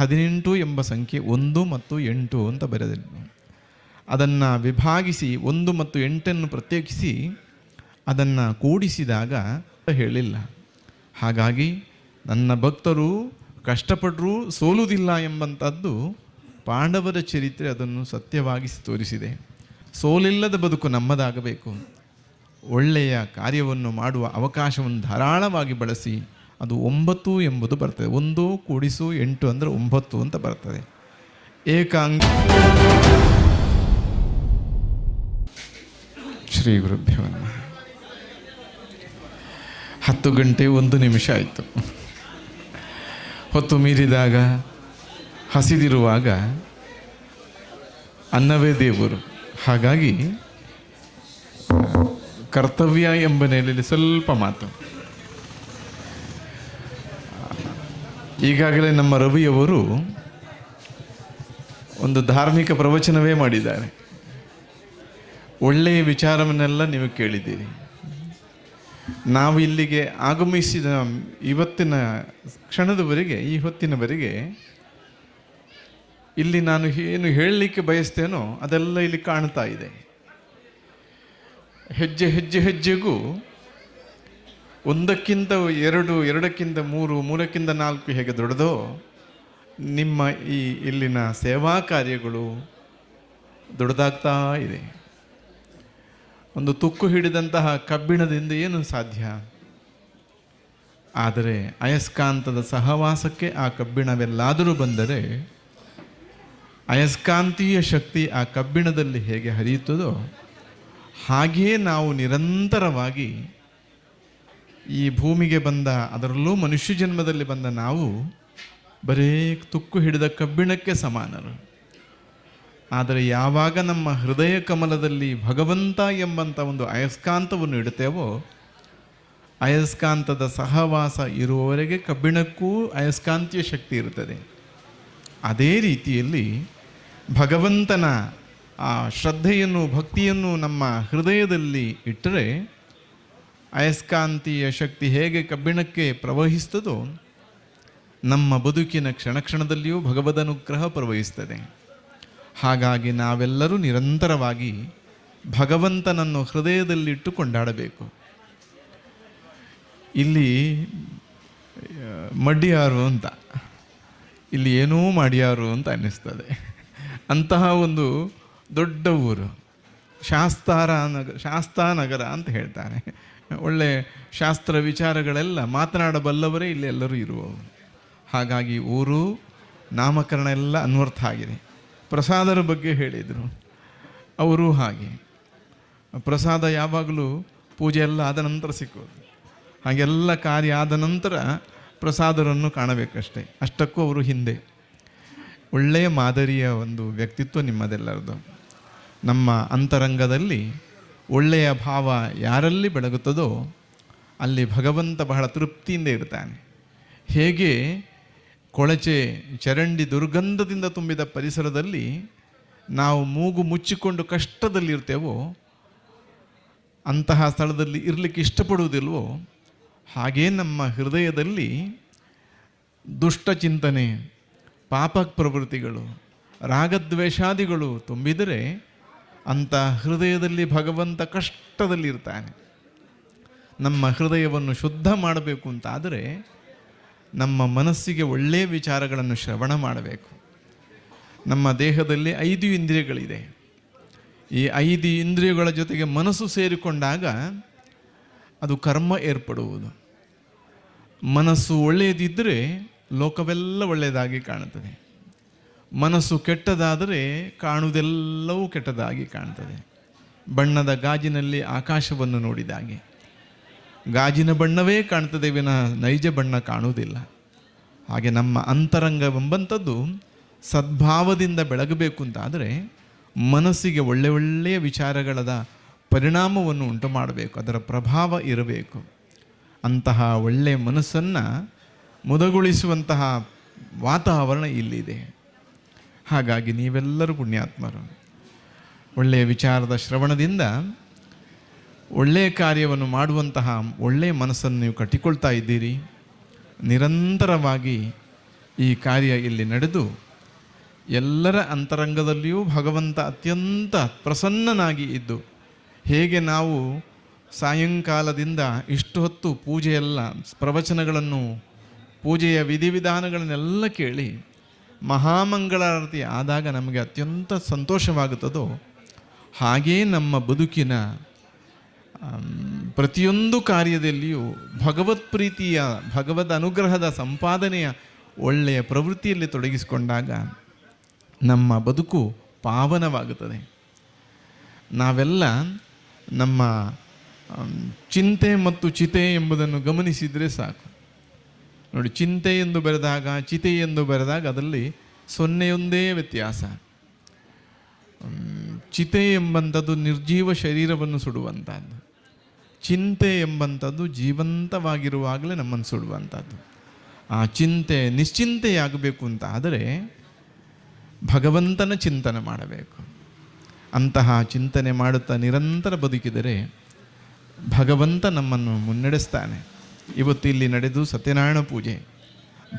ಹದಿನೆಂಟು ಎಂಬ ಸಂಖ್ಯೆ ಒಂದು ಮತ್ತು ಎಂಟು ಅಂತ ಬರೆದಿದ್ದು ಅದನ್ನು ವಿಭಾಗಿಸಿ ಒಂದು ಮತ್ತು ಎಂಟನ್ನು ಪ್ರತ್ಯೇಕಿಸಿ ಅದನ್ನು ಕೂಡಿಸಿದಾಗ ಹೇಳಿಲ್ಲ. ಹಾಗಾಗಿ ನನ್ನ ಭಕ್ತರು ಕಷ್ಟಪಟ್ಟರೂ ಸೋಲುವುದಿಲ್ಲ ಎಂಬಂಥದ್ದು ಪಾಂಡವರ ಚರಿತ್ರೆ ಅದನ್ನು ಸತ್ಯವಾಗಿಸಿ ತೋರಿಸಿದೆ. ಸೋಲಿಲ್ಲದ ಬದುಕು ನಮ್ಮದಾಗಬೇಕು. ಒಳ್ಳೆಯ ಕಾರ್ಯವನ್ನು ಮಾಡುವ ಅವಕಾಶವನ್ನು ಧಾರಾಳವಾಗಿ ಬಳಸಿ ಅದು ಒಂಬತ್ತು ಎಂಬುದು ಬರ್ತದೆ. ಒಂದು ಕೂಡಿಸು ಎಂಟು ಅಂದರೆ ಒಂಬತ್ತು ಅಂತ ಬರ್ತದೆ. ಏಕಾಂಗ ಶ್ರೀ ಗುರುಭ್ಯೋ ನಮಃ. ಹತ್ತು ಗಂಟೆ ಒಂದು ನಿಮಿಷ ಆಯಿತು. ಹೊತ್ತು ಮೀರಿದಾಗ, ಹಸಿದಿರುವಾಗ ಅನ್ನವೇ ದೇವರು. ಹಾಗಾಗಿ, ಕರ್ತವ್ಯ ಎಂಬ ನೆಲೆಯಲ್ಲಿ ಸ್ವಲ್ಪ ಮಾತು. ಈಗಾಗಲೇ ನಮ್ಮ ರವಿಯವರು ಒಂದು ಧಾರ್ಮಿಕ ಪ್ರವಚನವೇ ಮಾಡಿದ್ದಾರೆ. ಒಳ್ಳೆಯ ವಿಚಾರವನ್ನೆಲ್ಲ ನೀವು ಕೇಳಿದ್ದೀರಿ. ನಾವು ಇಲ್ಲಿಗೆ ಆಗಮಿಸಿದ ಇವತ್ತಿನ ಕ್ಷಣದವರೆಗೆ, ಈ ಹೊತ್ತಿನವರೆಗೆ ಇಲ್ಲಿ ನಾನು ಏನು ಹೇಳಲಿಕ್ಕೆ ಬಯಸ್ತೇನೋ ಅದೆಲ್ಲ ಇಲ್ಲಿ ಕಾಣ್ತಾ ಇದೆ. ಹೆಜ್ಜೆ ಹೆಜ್ಜೆ, ಹೆಜ್ಜೆಗೂ ಒಂದಕ್ಕಿಂತ ಎರಡು, ಎರಡಕ್ಕಿಂತ ಮೂರು, ಮೂರಕ್ಕಿಂತ ನಾಲ್ಕು ಹೇಗೆ ದೊಡ್ಡದೋ, ನಿಮ್ಮ ಈ ಇಲ್ಲಿನ ಸೇವಾ ಕಾರ್ಯಗಳು ದೊಡ್ಡದಾಗ್ತಾ ಇದೆ. ಒಂದು ತುಕ್ಕು ಹಿಡಿದಂತಹ ಕಬ್ಬಿಣದಿಂದ ಏನು ಸಾಧ್ಯ? ಆದರೆ ಅಯಸ್ಕಾಂತದ ಸಹವಾಸಕ್ಕೆ ಆ ಕಬ್ಬಿಣವೆಲ್ಲಾದರೂ ಬಂದರೆ ಅಯಸ್ಕಾಂತೀಯ ಶಕ್ತಿ ಆ ಕಬ್ಬಿಣದಲ್ಲಿ ಹೇಗೆ ಹರಿಯುತ್ತದೋ, ಹಾಗೆಯೇ ನಾವು ನಿರಂತರವಾಗಿ ಈ ಭೂಮಿಗೆ ಬಂದ, ಅದರಲ್ಲೂ ಮನುಷ್ಯ ಜನ್ಮದಲ್ಲಿ ಬಂದ ನಾವು ಬರೇ ತುಕ್ಕು ಹಿಡಿದ ಕಬ್ಬಿಣಕ್ಕೆ ಸಮಾನರು. ಆದರೆ ಯಾವಾಗ ನಮ್ಮ ಹೃದಯ ಕಮಲದಲ್ಲಿ ಭಗವಂತ ಎಂಬಂಥ ಒಂದು ಅಯಸ್ಕಾಂತವನ್ನು ಇಡುತ್ತೇವೋ ಅಯಸ್ಕಾಂತದ ಸಹವಾಸ ಇರುವವರೆಗೆ ಕಬ್ಬಿಣಕ್ಕೂ ಅಯಸ್ಕಾಂತೀಯ ಶಕ್ತಿ ಇರುತ್ತದೆ. ಅದೇ ರೀತಿಯಲ್ಲಿ ಭಗವಂತನ ಆ ಶ್ರದ್ಧೆಯನ್ನು, ಭಕ್ತಿಯನ್ನು ನಮ್ಮ ಹೃದಯದಲ್ಲಿ ಇಟ್ಟರೆ ಅಯಸ್ಕಾಂತೀಯ ಶಕ್ತಿ ಹೇಗೆ ಕಬ್ಬಿಣಕ್ಕೆ ಪ್ರವಹಿಸ್ತದೋ ನಮ್ಮ ಬದುಕಿನ ಕ್ಷಣ ಕ್ಷಣದಲ್ಲಿಯೂ ಭಗವದನುಗ್ರಹ ಪ್ರವಹಿಸ್ತದೆ ಹಾಗಾಗಿ ನಾವೆಲ್ಲರೂ ನಿರಂತರವಾಗಿ ಭಗವಂತನನ್ನು ಹೃದಯದಲ್ಲಿಟ್ಟು ಕೊಂಡಾಡಬೇಕು ಇಲ್ಲಿ, ಮಡ್ಡಿಯಾರು ಅಂತ, ಇಲ್ಲಿ ಏನೂ ಮಾಡ್ಯಾರು ಅಂತ ಅನ್ನಿಸ್ತದೆ. ಅಂತಹ ಒಂದು ದೊಡ್ಡ ಊರು, ಶಾಸ್ತಾರ ನಗರ ಶಾಸ್ತಾನಗರ ಅಂತ ಹೇಳ್ತಾರೆ. ಒಳ್ಳೆ ಶಾಸ್ತ್ರ ವಿಚಾರಗಳೆಲ್ಲ ಮಾತನಾಡಬಲ್ಲವರೇ ಇಲ್ಲಿ ಎಲ್ಲರೂ ಇರುವವರು. ಹಾಗಾಗಿ ಊರು, ನಾಮಕರಣ ಎಲ್ಲ ಅನ್ವರ್ಥ ಆಗಿದೆ. ಪ್ರಸಾದರ ಬಗ್ಗೆ ಹೇಳಿದರು. ಅವರು ಹಾಗೆ. ಪ್ರಸಾದ ಯಾವಾಗಲೂ ಪೂಜೆ ಎಲ್ಲ ಆದ ನಂತರ ಸಿಕ್ಕೋದು ಹಾಗೆಲ್ಲ ಕಾರ್ಯ ಆದ ನಂತರ ಪ್ರಸಾದರನ್ನು ಕಾಣಬೇಕಷ್ಟೇ. ಅಷ್ಟಕ್ಕೂ ಅವರು ಹಿಂದೆ. ಒಳ್ಳೆಯ ಮಾದರಿಯ ಒಂದು ವ್ಯಕ್ತಿತ್ವ ನಿಮ್ಮದೆಲ್ಲರದು. ನಮ್ಮ ಅಂತರಂಗದಲ್ಲಿ ಒಳ್ಳೆಯ ಭಾವ ಯಾರಲ್ಲಿ ಬೆಳಗುತ್ತದೋ ಅಲ್ಲಿ ಭಗವಂತ ಬಹಳ ತೃಪ್ತಿಯಿಂದ ಇರ್ತಾನೆ. ಹೇಗೆ ಕೊಳಚೆ ಚರಂಡಿ ದುರ್ಗಂಧದಿಂದ ತುಂಬಿದ ಪರಿಸರದಲ್ಲಿ ನಾವು ಮೂಗು ಮುಚ್ಚಿಕೊಂಡು ಕಷ್ಟದಲ್ಲಿರ್ತೇವೋ ಅಂತಹ ಸ್ಥಳದಲ್ಲಿ ಇರಲಿಕ್ಕೆ ಇಷ್ಟಪಡುವುದಿಲ್ವೋ, ಹಾಗೇ ನಮ್ಮ ಹೃದಯದಲ್ಲಿ ದುಷ್ಟ ಚಿಂತನೆ, ಪಾಪ ಪ್ರವೃತ್ತಿಗಳು, ರಾಗದ್ವೇಷಾದಿಗಳು ತುಂಬಿದರೆ ಅಂಥ ಹೃದಯದಲ್ಲಿ ಭಗವಂತ ಕಷ್ಟದಲ್ಲಿರ್ತಾನೆ. ನಮ್ಮ ಹೃದಯವನ್ನು ಶುದ್ಧ ಮಾಡಬೇಕು ಅಂತಾದರೆ ನಮ್ಮ ಮನಸ್ಸಿಗೆ ಒಳ್ಳೆಯ ವಿಚಾರಗಳನ್ನು ಶ್ರವಣ ಮಾಡಬೇಕು. ನಮ್ಮ ದೇಹದಲ್ಲಿ ಐದು ಇಂದ್ರಿಯಗಳಿದೆ. ಈ ಐದು ಇಂದ್ರಿಯಗಳ ಜೊತೆಗೆ ಮನಸ್ಸು ಸೇರಿಕೊಂಡಾಗ ಅದು ಕರ್ಮ ಏರ್ಪಡುವುದು. ಮನಸ್ಸು ಒಳ್ಳೆಯದಿದ್ದರೆ ಲೋಕವೆಲ್ಲ ಒಳ್ಳೆಯದಾಗಿ ಕಾಣುತ್ತದೆ. ಮನಸ್ಸು ಕೆಟ್ಟದಾದರೆ ಕಾಣುವುದೆಲ್ಲವೂ ಕೆಟ್ಟದಾಗಿ ಕಾಣ್ತದೆ. ಬಣ್ಣದ ಗಾಜಿನಲ್ಲಿ ಆಕಾಶವನ್ನು ನೋಡಿದಾಗೆ ಗಾಜಿನ ಬಣ್ಣವೇ ಕಾಣ್ತದೆ ವಿನ ನೈಜ ಬಣ್ಣ ಕಾಣುವುದಿಲ್ಲ. ಹಾಗೆ ನಮ್ಮ ಅಂತರಂಗವೆಂಬಂಥದ್ದು ಸದ್ಭಾವದಿಂದ ಬೆಳಗಬೇಕು ಅಂತಾದರೆ ಮನಸ್ಸಿಗೆ ಒಳ್ಳೆ ಒಳ್ಳೆಯ ವಿಚಾರಗಳದ ಪರಿಣಾಮವನ್ನು ಉಂಟು ಮಾಡಬೇಕು ಅದರ ಪ್ರಭಾವ ಇರಬೇಕು. ಅಂತಹ ಒಳ್ಳೆಯ ಮನಸ್ಸನ್ನು ಮುದಗೊಳಿಸುವಂತಹ ವಾತಾವರಣ ಇಲ್ಲಿದೆ. ಹಾಗಾಗಿ ನೀವೆಲ್ಲರೂ ಪುಣ್ಯಾತ್ಮರು. ಒಳ್ಳೆಯ ವಿಚಾರದ ಶ್ರವಣದಿಂದ ಒಳ್ಳೆಯ ಕಾರ್ಯವನ್ನು ಮಾಡುವಂತಹ ಒಳ್ಳೆಯ ಮನಸ್ಸನ್ನು ನೀವು ಕಟ್ಟಿಕೊಳ್ತಾ ಇದ್ದೀರಿ. ನಿರಂತರವಾಗಿ ಈ ಕಾರ್ಯ ಇಲ್ಲಿ ನಡೆದು ಎಲ್ಲರ ಅಂತರಂಗದಲ್ಲಿಯೂ ಭಗವಂತ ಅತ್ಯಂತ ಪ್ರಸನ್ನನಾಗಿ ಇದ್ದು, ಹೇಗೆ ನಾವು ಸಾಯಂಕಾಲದಿಂದ ಇಷ್ಟು ಹೊತ್ತು ಪೂಜೆಯೆಲ್ಲ ಪ್ರವಚನಗಳನ್ನು, ಪೂಜೆಯ ವಿಧಿವಿಧಾನಗಳನ್ನೆಲ್ಲ ಕೇಳಿ ಮಹಾಮಂಗಳಾರತಿ ಆದಾಗ ನಮಗೆ ಅತ್ಯಂತ ಸಂತೋಷವಾಗುತ್ತದೋ, ಹಾಗೇ ನಮ್ಮ ಬದುಕಿನ ಪ್ರತಿಯೊಂದು ಕಾರ್ಯದಲ್ಲಿಯೂ ಭಗವತ್ ಪ್ರೀತಿಯ, ಭಗವದ್ ಅನುಗ್ರಹದ ಸಂಪಾದನೆಯ ಒಳ್ಳೆಯ ಪ್ರವೃತ್ತಿಯಲ್ಲಿ ತೊಡಗಿಸಿಕೊಂಡಾಗ ನಮ್ಮ ಬದುಕು ಪಾವನವಾಗುತ್ತದೆ. ನಾವೆಲ್ಲ ನಮ್ಮ ಚಿಂತೆ ಮತ್ತು ಚಿತೆ ಎಂಬುದನ್ನು ಗಮನಿಸಿದರೆ ಸಾಕು. ನೋಡಿ ಚಿಂತೆ ಎಂದು ಬರೆದಾಗ ಚಿತೆ ಎಂದು ಬರೆದಾಗ ಅದರಲ್ಲಿ ಸೊನ್ನೆಯೊಂದೇ ವ್ಯತ್ಯಾಸ. ಚಿತೆ ಎಂಬಂಥದ್ದು ನಿರ್ಜೀವ ಶರೀರವನ್ನು ಸುಡುವಂಥದ್ದು. ಚಿಂತೆ ಎಂಬಂಥದ್ದು ಜೀವಂತವಾಗಿರುವಾಗಲೇ ನಮ್ಮನ್ನು ಸುಡುವಂಥದ್ದು. ಆ ಚಿಂತೆ ನಿಶ್ಚಿಂತೆಯಾಗಬೇಕು ಅಂತ ಆದರೆ ಭಗವಂತನ ಚಿಂತನೆ ಮಾಡಬೇಕು. ಅಂತಹ ಚಿಂತನೆ ಮಾಡುತ್ತಾ ನಿರಂತರ ಬದುಕಿದರೆ ಭಗವಂತ ನಮ್ಮನ್ನು ಮುನ್ನಡೆಸ್ತಾನೆ. ಇವತ್ತು ಇಲ್ಲಿ ನಡೆದು ಸತ್ಯನಾರಾಯಣ ಪೂಜೆ.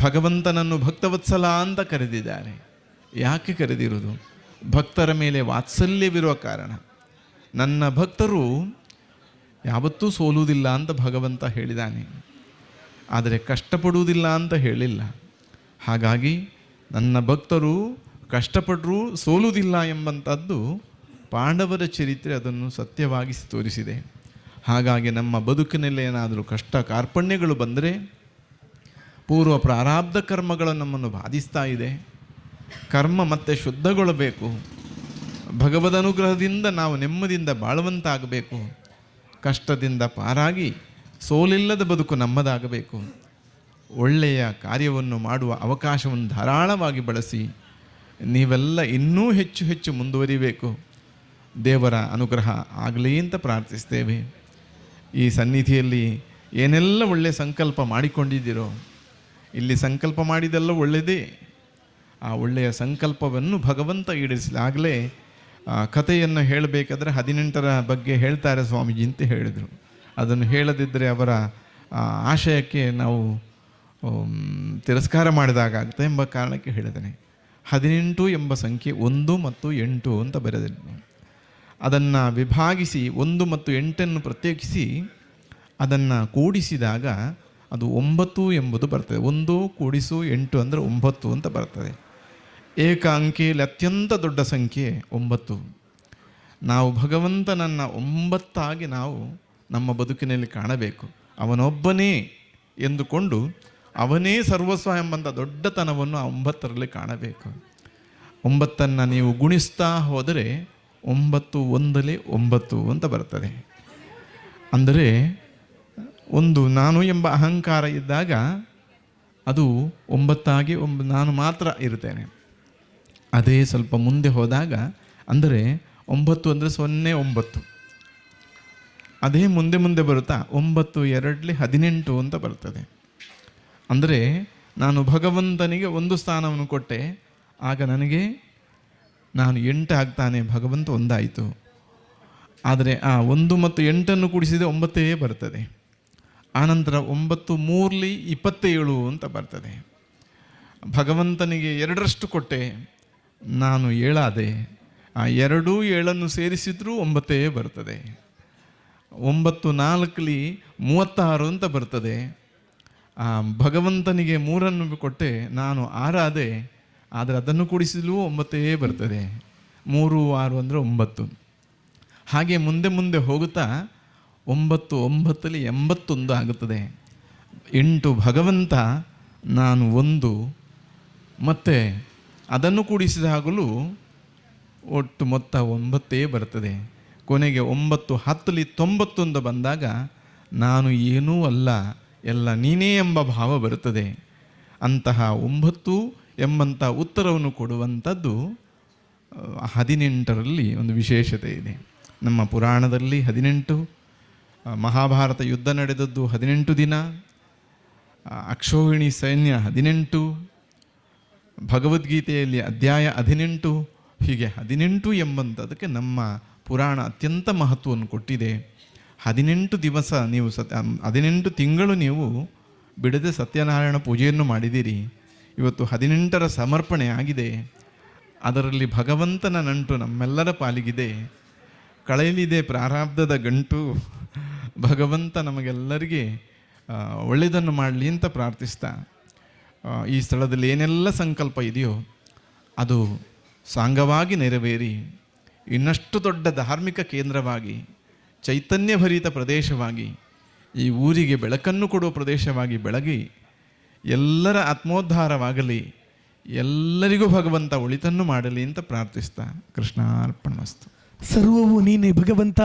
ಭಗವಂತನನ್ನು ಭಕ್ತವತ್ಸಲ ಅಂತ ಕರೆದಿದ್ದಾರೆ. ಯಾಕೆ ಕರೆದಿರುವುದು? ಭಕ್ತರ ಮೇಲೆ ವಾತ್ಸಲ್ಯವಿರುವ ಕಾರಣ. ನನ್ನ ಭಕ್ತರು ಯಾವತ್ತೂ ಸೋಲುವುದಿಲ್ಲ ಅಂತ ಭಗವಂತ ಹೇಳಿದ್ದಾನೆ. ಆದರೆ ಕಷ್ಟಪಡುವುದಿಲ್ಲ ಅಂತ ಹೇಳಿಲ್ಲ. ಹಾಗಾಗಿ ನನ್ನ ಭಕ್ತರು ಕಷ್ಟಪಟ್ಟರೂ ಸೋಲುವುದಿಲ್ಲ ಎಂಬಂಥದ್ದು ಪಾಂಡವರ ಚರಿತ್ರೆ ಅದನ್ನು ಸತ್ಯವಾಗಿಸಿ ತೋರಿಸಿದೆ. ಹಾಗಾಗಿ ನಮ್ಮ ಬದುಕಿನಲ್ಲಿ ಏನಾದರೂ ಕಷ್ಟ ಕಾರ್ಪಣ್ಯಗಳು ಬಂದರೆ ಪೂರ್ವ ಪ್ರಾರಾಬ್ಧ ಕರ್ಮಗಳು ನಮ್ಮನ್ನು ಬಾಧಿಸ್ತಾ ಇದೆ. ಕರ್ಮ ಮತ್ತೆ ಶುದ್ಧಗೊಳ್ಳಬೇಕು. ಭಗವದ್ ಅನುಗ್ರಹದಿಂದ ನಾವು ನೆಮ್ಮದಿಯಿಂದ ಬಾಳುವಂತಾಗಬೇಕು. ಕಷ್ಟದಿಂದ ಪಾರಾಗಿ ಸೋಲಿಲ್ಲದ ಬದುಕು ನಮ್ಮದಾಗಬೇಕು. ಒಳ್ಳೆಯ ಕಾರ್ಯವನ್ನು ಮಾಡುವ ಅವಕಾಶವನ್ನು ಧಾರಾಳವಾಗಿ ಬಳಸಿ ನೀವೆಲ್ಲ ಇನ್ನೂ ಹೆಚ್ಚು ಹೆಚ್ಚು ಮುಂದುವರಿಬೇಕು. ದೇವರ ಅನುಗ್ರಹ ಆಗಲಿ ಅಂತ ಪ್ರಾರ್ಥಿಸ್ತೇವೆ. ಈ ಸನ್ನಿಧಿಯಲ್ಲಿ ಏನೆಲ್ಲ ಒಳ್ಳೆಯ ಸಂಕಲ್ಪ ಮಾಡಿಕೊಂಡಿದ್ದೀರೋ, ಇಲ್ಲಿ ಸಂಕಲ್ಪ ಮಾಡಿದೆಲ್ಲ ಒಳ್ಳೆಯದೇ. ಆ ಒಳ್ಳೆಯ ಸಂಕಲ್ಪವನ್ನು ಭಗವಂತ ಈಡೇರಿಸಲಾಗಲೇ ಕಥೆಯನ್ನು ಹೇಳಬೇಕಾದ್ರೆ ಹದಿನೆಂಟರ ಬಗ್ಗೆ ಹೇಳ್ತಾರೆ ಸ್ವಾಮೀಜಿ ಅಂತ ಹೇಳಿದರು. ಅದನ್ನು ಹೇಳದಿದ್ದರೆ ಅವರ ಆಶಯಕ್ಕೆ ನಾವು ತಿರಸ್ಕಾರ ಮಾಡಿದಾಗುತ್ತೆ ಎಂಬ ಕಾರಣಕ್ಕೆ ಹೇಳಿದ್ದೇನೆ. ಹದಿನೆಂಟು ಎಂಬ ಸಂಖ್ಯೆ ಒಂದು ಮತ್ತು ಎಂಟು ಅಂತ ಬರೆದಿದ್ದು ಅದನ್ನು ವಿಭಾಗಿಸಿ ಒಂದು ಮತ್ತು ಎಂಟನ್ನು ಪ್ರತ್ಯೇಕಿಸಿ ಅದನ್ನು ಕೂಡಿಸಿದಾಗ ಅದು ಒಂಬತ್ತು ಎಂಬುದು ಬರ್ತದೆ. ಒಂದು ಕೂಡಿಸು ಎಂಟು ಅಂದರೆ ಒಂಬತ್ತು ಅಂತ ಬರ್ತದೆ. ಏಕ ಅಂಕೆಯಲ್ಲಿ ಅತ್ಯಂತ ದೊಡ್ಡ ಸಂಖ್ಯೆ ಒಂಬತ್ತು. ನಾವು ಭಗವಂತನನ್ನು ಒಂಬತ್ತಾಗಿ ನಾವು ನಮ್ಮ ಬದುಕಿನಲ್ಲಿ ಕಾಣಬೇಕು. ಅವನೊಬ್ಬನೇ ಎಂದುಕೊಂಡು ಅವನೇ ಸರ್ವಸ್ವ ಎಂಬಂಥ ದೊಡ್ಡತನವನ್ನು ಆ ಒಂಬತ್ತರಲ್ಲಿ ಕಾಣಬೇಕು. ಒಂಬತ್ತನ್ನು ನೀವು ಗುಣಿಸ್ತಾ ಹೋದರೆ ಒಂಬತ್ತು ಒಂದಲೇ ಒಂಬತ್ತು ಅಂತ ಬರ್ತದೆ. ಅಂದರೆ ಒಂದು ನಾನು ಎಂಬ ಅಹಂಕಾರ ಇದ್ದಾಗ ಅದು ಒಂಬತ್ತಾಗಿ ಒಂಬ ನಾನು ಮಾತ್ರ ಇರ್ತೇನೆ ಅದೇ ಸ್ವಲ್ಪ ಮುಂದೆ ಹೋದಾಗ ಅಂದರೆ ಒಂಬತ್ತು ಅಂದರೆ ಸೊನ್ನೆ ಒಂಬತ್ತು. ಅದೇ ಮುಂದೆ ಮುಂದೆ ಬರುತ್ತಾ ಒಂಬತ್ತು ಎರಡಲಿ ಹದಿನೆಂಟು ಅಂತ ಬರ್ತದೆ. ಅಂದರೆ ನಾನು ಭಗವಂತನಿಗೆ ಒಂದು ಸ್ಥಾನವನ್ನು ಕೊಟ್ಟೆ. ಆಗ ನನಗೆ ನಾನು ಎಂಟು ಆಗ್ತಾನೆ, ಭಗವಂತ ಒಂದಾಯಿತು. ಆದರೆ ಆ ಒಂದು ಮತ್ತು ಎಂಟನ್ನು ಕೂಡಿಸಿದರೆ ಒಂಬತ್ತೇ ಬರ್ತದೆ. ಆನಂತರ ಒಂಬತ್ತು, ಮೂರ್ಲಿ, ಇಪ್ಪತ್ತೇಳು ಅಂತ ಬರ್ತದೆ. ಭಗವಂತನಿಗೆ ಎರಡರಷ್ಟು ಕೊಟ್ಟೆ, ನಾನು ಏಳಾದೆ. ಆ ಎರಡೂ ಏಳನ್ನು ಸೇರಿಸಿದ್ರೂ ಒಂಬತ್ತೇ ಬರ್ತದೆ. ಒಂಬತ್ತು, ನಾಲ್ಕಲಿ, ಮೂವತ್ತಾರು ಅಂತ ಬರ್ತದೆ. ಆ ಭಗವಂತನಿಗೆ ಮೂರನ್ನು ಕೊಟ್ಟೆ, ನಾನು ಆರಾದೆ. ಆದರೆ ಅದನ್ನು ಕೂಡಿಸಲು ಒಂಬತ್ತೇ ಬರ್ತದೆ. ಮೂರು, ಆರು ಅಂದರೆ ಒಂಬತ್ತು. ಹಾಗೆ ಮುಂದೆ ಮುಂದೆ ಹೋಗುತ್ತಾ ಒಂಬತ್ತು, ಒಂಬತ್ತಲ್ಲಿ ಎಂಬತ್ತೊಂದು ಆಗುತ್ತದೆ. ಎಂಟು ಭಗವಂತ, ನಾನು ಒಂದು. ಮತ್ತು ಅದನ್ನು ಕೂಡಿಸಿದಾಗಲೂ ಒಟ್ಟು ಮೊತ್ತ ಒಂಬತ್ತೇ ಬರ್ತದೆ. ಕೊನೆಗೆ ಒಂಬತ್ತು ಹತ್ತಲಿ ತೊಂಬತ್ತೊಂದು ಬಂದಾಗ ನಾನು ಏನೂ ಅಲ್ಲ, ಎಲ್ಲ ನೀನೇ ಎಂಬ ಭಾವ ಬರುತ್ತದೆ. ಅಂತಹ ಒಂಬತ್ತು ಎಂಬಂಥ ಉತ್ತರವನ್ನು ಕೊಡುವಂಥದ್ದು ಹದಿನೆಂಟರಲ್ಲಿ ಒಂದು ವಿಶೇಷತೆ ಇದೆ. ನಮ್ಮ ಪುರಾಣದಲ್ಲಿ ಹದಿನೆಂಟು ಮಹಾಭಾರತ ಯುದ್ಧ ನಡೆದದ್ದು ಹದಿನೆಂಟು ದಿನ ಅಕ್ಷೋಹಿಣಿ ಸೈನ್ಯ ಹದಿನೆಂಟು, ಭಗವದ್ಗೀತೆಯಲ್ಲಿ ಅಧ್ಯಾಯ ಹದಿನೆಂಟು, ಹೀಗೆ ಹದಿನೆಂಟು ಎಂಬಂಥದಕ್ಕೆ ನಮ್ಮ ಪುರಾಣ ಅತ್ಯಂತ ಮಹತ್ವವನ್ನು ಕೊಟ್ಟಿದೆ. ಹದಿನೆಂಟು ದಿವಸ ನೀವು ಸತ್ಯ, ಹದಿನೆಂಟು ತಿಂಗಳು ನೀವು ಬಿಡದೆ ಸತ್ಯನಾರಾಯಣ ಪೂಜೆಯನ್ನು ಮಾಡಿದ್ದೀರಿ. ಇವತ್ತು ಹದಿನೆಂಟರ ಸಮರ್ಪಣೆ ಆಗಿದೆ. ಅದರಲ್ಲಿ ಭಗವಂತನ ನಂಟು ನಮ್ಮೆಲ್ಲರ ಪಾಲಿಗಿದೆ. ಕಳೆಯಲಿದೆ ಪ್ರಾರಾಬ್ಧದ ಗಂಟು. ಭಗವಂತ ನಮಗೆಲ್ಲರಿಗೆ ಒಳ್ಳೆಯದನ್ನು ಮಾಡಲಿ ಅಂತ ಪ್ರಾರ್ಥಿಸ್ತಾ ಈ ಸ್ಥಳದಲ್ಲಿ ಏನೆಲ್ಲ ಸಂಕಲ್ಪ ಇದೆಯೋ, ಅದು ಸಾಂಗವಾಗಿ ನೆರವೇರಿ, ಇನ್ನಷ್ಟು ದೊಡ್ಡ ಧಾರ್ಮಿಕ ಕೇಂದ್ರವಾಗಿ, ಚೈತನ್ಯಭರಿತ ಪ್ರದೇಶವಾಗಿ, ಈ ಊರಿಗೆ ಬೆಳಕನ್ನು ಕೊಡುವ ಪ್ರದೇಶವಾಗಿ ಬೆಳಗಿ ಎಲ್ಲರ ಆತ್ಮೋದ್ಧಾರವಾಗಲಿ ಎಲ್ಲರಿಗೂ ಭಗವಂತ ಒಳಿತನ್ನು ಮಾಡಲಿ ಅಂತ ಪ್ರಾರ್ಥಿಸ್ತಾ ಕೃಷ್ಣಾರ್ಪಣ ಸರ್ವವು ನೀನೆ ಭಗವಂತ